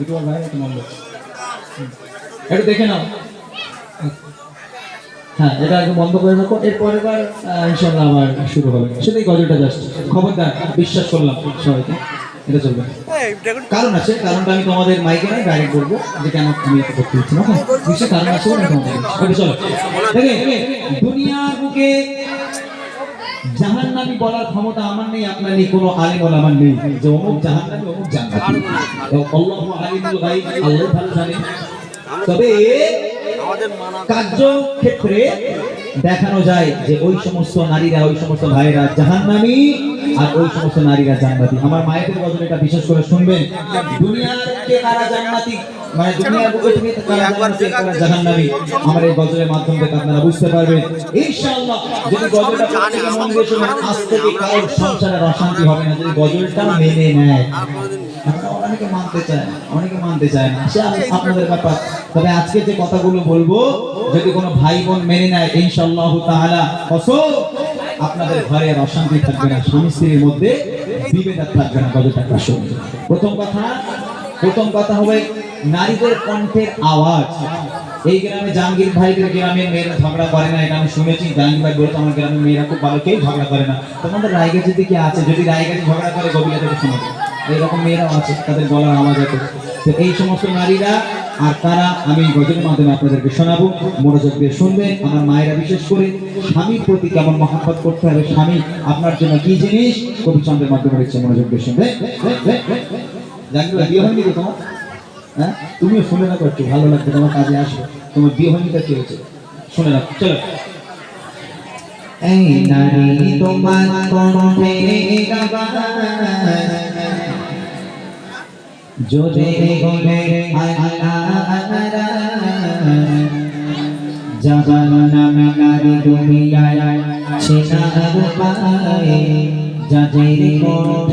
একটু ভাই একটু। একটু দেখে নাও। হ্যাঁ এটা বন্ধ করে রাখো। এরপরে এবার ইনশাল্লাহ আবার শুরু হবে। গজলটা জাস্ট খবরদার বিশ্বাস করলাম সবাইকে। এটা চলবে। কারণ আছে কারণটা আমি তোমাদের মাইকে নাই ডাইরেক্ট বলব যে কেন আমি এটা করতে হচ্ছে না কারণ আছে আমি তোমাদের। বলছি। ওকে চলো। দেখে। দুনিয়ার বুকে জাহান্নামী বলার ক্ষমতা আমার নেই আপনার নেই কোনো আলিম আমার নেই। যে অমুক অমুক জাহান আলিমুল আল্লাহ ভালো জানেন তবে কার্য ক্ষেত্রে দেখানো যায় যে ওই সমস্ত নারীরা, ওই সমস্ত ভাইরা জাহান্নামী আর ওই সমস্ত নারীরা জান্নাতি। আমার মায়েদের গজল এটা বিশেষ করে শুনবেন? মানে বুঝতে গজলটা মন নেয় অনেকে মানতে চায় অনেকে মানতে আপনাদের ব্যাপার। তবে আজকে যে কথাগুলো বলব, যদি কোনো ভাই বোন মেনে নেয় তাআলা। কসম আপনাদের ঘরে আর অশান্তি থাকবে না স্বামী স্ত্রীর মধ্যে বিভেদ থাকবে না গজলটা কাশুন প্রথম কথা প্রথম কথা হবে নারীদের কণ্ঠের আওয়াজ। এই গ্রামে জাহাঙ্গীর ভাইদের গ্রামের মেয়েরা ঝগড়া করে না, এটা আমি শুনেছি। জাহাঙ্গীর ভাই বলতো, আমার গ্রামের মেয়েরা খুব ভালো, কেউ ঝগড়া করে না। তোমাদের রায়গঞ্জের দিকে আছে? যদি রায়গঞ্জ ঝগড়া করে গভীরা থেকে শোনাবে এইরকম মেয়েরাও আছে, তাদের গলার আওয়াজ আছে। তো এই সমস্ত নারীরা, আর তারা, আমি গজলের মাধ্যমে আপনাদেরকে শোনাবো, মনোযোগ দিয়ে শুনবেন, আমার মায়েরা বিশেষ করে, স্বামীর প্রতি কেমন মহাব্বত করতে হবে, স্বামী আপনার জন্য কি জিনিস? কবিচন্দ্রের মাধ্যমে রয়েছে মনোযোগ দিয়ে শুনবে জানবে বিয়ে তোমার? হ্যাঁ? তুমিও শুনে রাখো একটু, ভালো লাগবে, তোমার কাজে আসবে। তোমার বিয়ে হয়নি কি হয়েছে? শুনে রাখো, চলো। এই নারী তোমার কণ্ঠে যদি গলে জাগান নামে নারী দুনিয়ায় সেনার পায়ে যাদের কণ্ঠ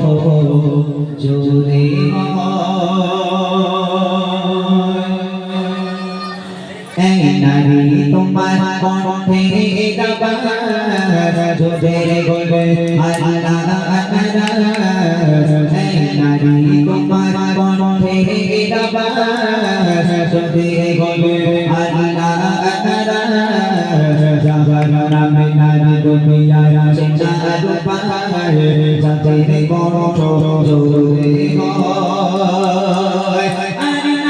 দুনিয়ায় সেনার পায়ে যাদের কণ্ঠ জোরে গলে আরে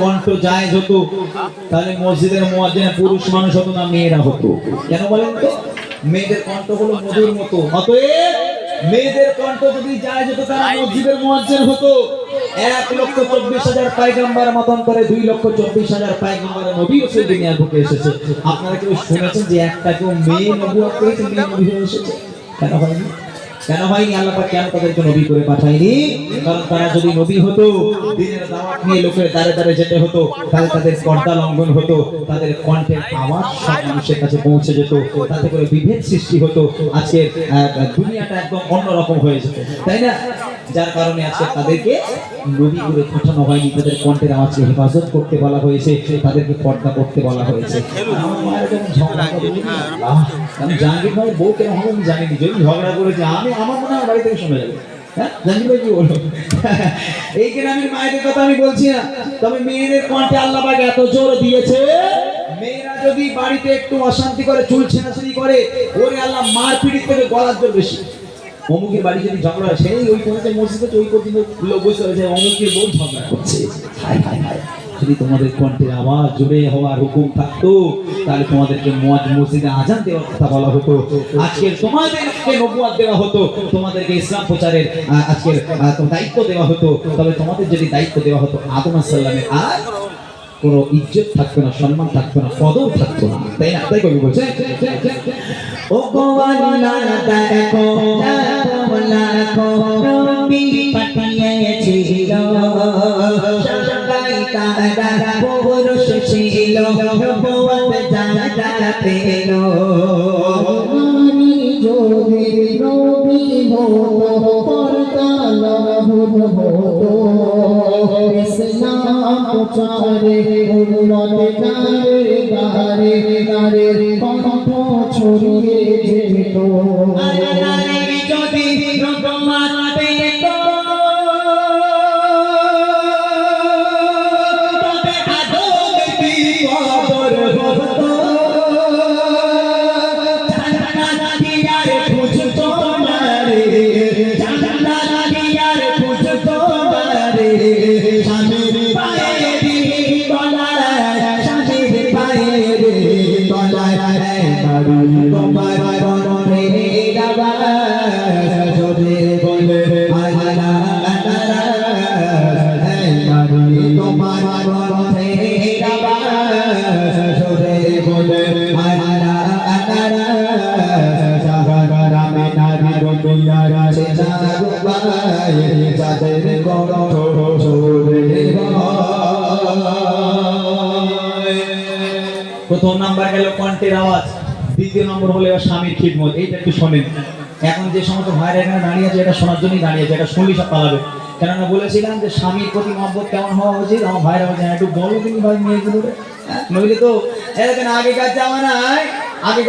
কণ্ঠ যায় হতো তাহলে মসজিদের মোয়াজ্জেনা পুরুষ মানুষ হতো না, মেয়েরা হতো। কেন বলেন তো? মেয়েদের কণ্ঠ হলো মধুর মতো। অতএব মেয়েদের কণ্ঠ যদি যায় যেত তারা মসজিদের মোয়াজ্জেন হতো। এক লক্ষ চব্বিশ হাজার পায়গাম্বার মতান্তরে, দুই লক্ষ চব্বিশ হাজার পায়গাম্বারের নবী সেই দুনিয়ার বুকে এসেছে। আপনারা কেউ শুনেছেন যে একটা কেউ মেয়ে নবুয়াত করেছে, মেয়ে নবী এসেছে? কেন হয়নি? কেন হয়নি? আল্লাহ পাক কেন তাদেরকে নবী করে পাঠায়নি? কারণ তারা যদি নবী হতো দাওয়াত নিয়ে লোকের দ্বারে দ্বারে যেতে হতো, তাহলে তাদের পর্দা লঙ্ঘন হতো, তাদের কণ্ঠের আওয়াজ সব মানুষের কাছে পৌঁছে যেত, তাতে করে বিভেদ সৃষ্টি হতো। আজকে দুনিয়াটা একদম অন্যরকম হয়ে যেত। তাই না? যার কারণে আজকে তাদেরকে নবী করে পাঠানো হয়নি, তাদের কণ্ঠের আওয়াজকে হেফাজত করতে বলা হয়েছে, তাদেরকে পর্দা করতে বলা হয়েছে। আমি জাহাঙ্গীর ভাই বউ কেন হবে আমি জানি যদি ঝগড়া করেছে, আমি আমার মনে হয় বাড়ি থেকে শোনা যাবে। হ্যাঁ আল্লাহ এত জোর দিয়েছে, মেয়েরা যদি বাড়িতে একটু অশান্তি করে গলার জোর বেশি। অমুকের বাড়ি যদি ঝগড়া হয় সেই ওই পর্যন্ত মসজিদে ওই পর্যন্ত লোক বসে রয়েছে অমুকের বউ ঝগড়া করছে। যদি তোমাদের কণ্ঠের আওয়াজ জোরে হওয়ার হুকুম থাকতো তাহলে তোমাদেরকে মজ মসজিদে আজান দেওয়ার কথা বলা হতো। আজকের তোমাদেরকে নবুয়াত দেওয়া হতো তোমাদেরকে ইসলাম প্রচারের আহ, আজকের দায়িত্ব দেওয়া হতো। তবে তোমাদের যদি দায়িত্ব দেওয়া হতো আদম সাল্লামের আর কোনো ইজ্জত থাকতো না সম্মান থাকতো না পদও থাকতো না। তাই না? তাই কবি বলছে ও নবুয়ত যারা পেল আমি যদি নবী হতো পরকালা হতো ইসলাম প্রচারে উম্মত গারে গারে গারে কণ্ঠ ছড়িয়ে যেত আল্লাহর প্রথম নাম্বার গেল কণ্ঠের আওয়াজ। দ্বিতীয় নম্বর হলো স্বামীর খিদমত। এইটা একটু শোনেন। এখন যে সমস্ত ভাইরা এখানে দাঁড়িয়ে আছে এটা শোনার জন্যই দাঁড়িয়ে আছে এটা শুনলি সব পালাবে। কেননা বলেছিলাম যে স্বামীর প্রতি মহব্বত কেমন হওয়া উচিত? আমার ভাইরা বলছে "হ্যাঁ, একটু বলো তুমি ভাই মেয়েগুলো নইলে তো এরকম আগেকার জামানায় আগে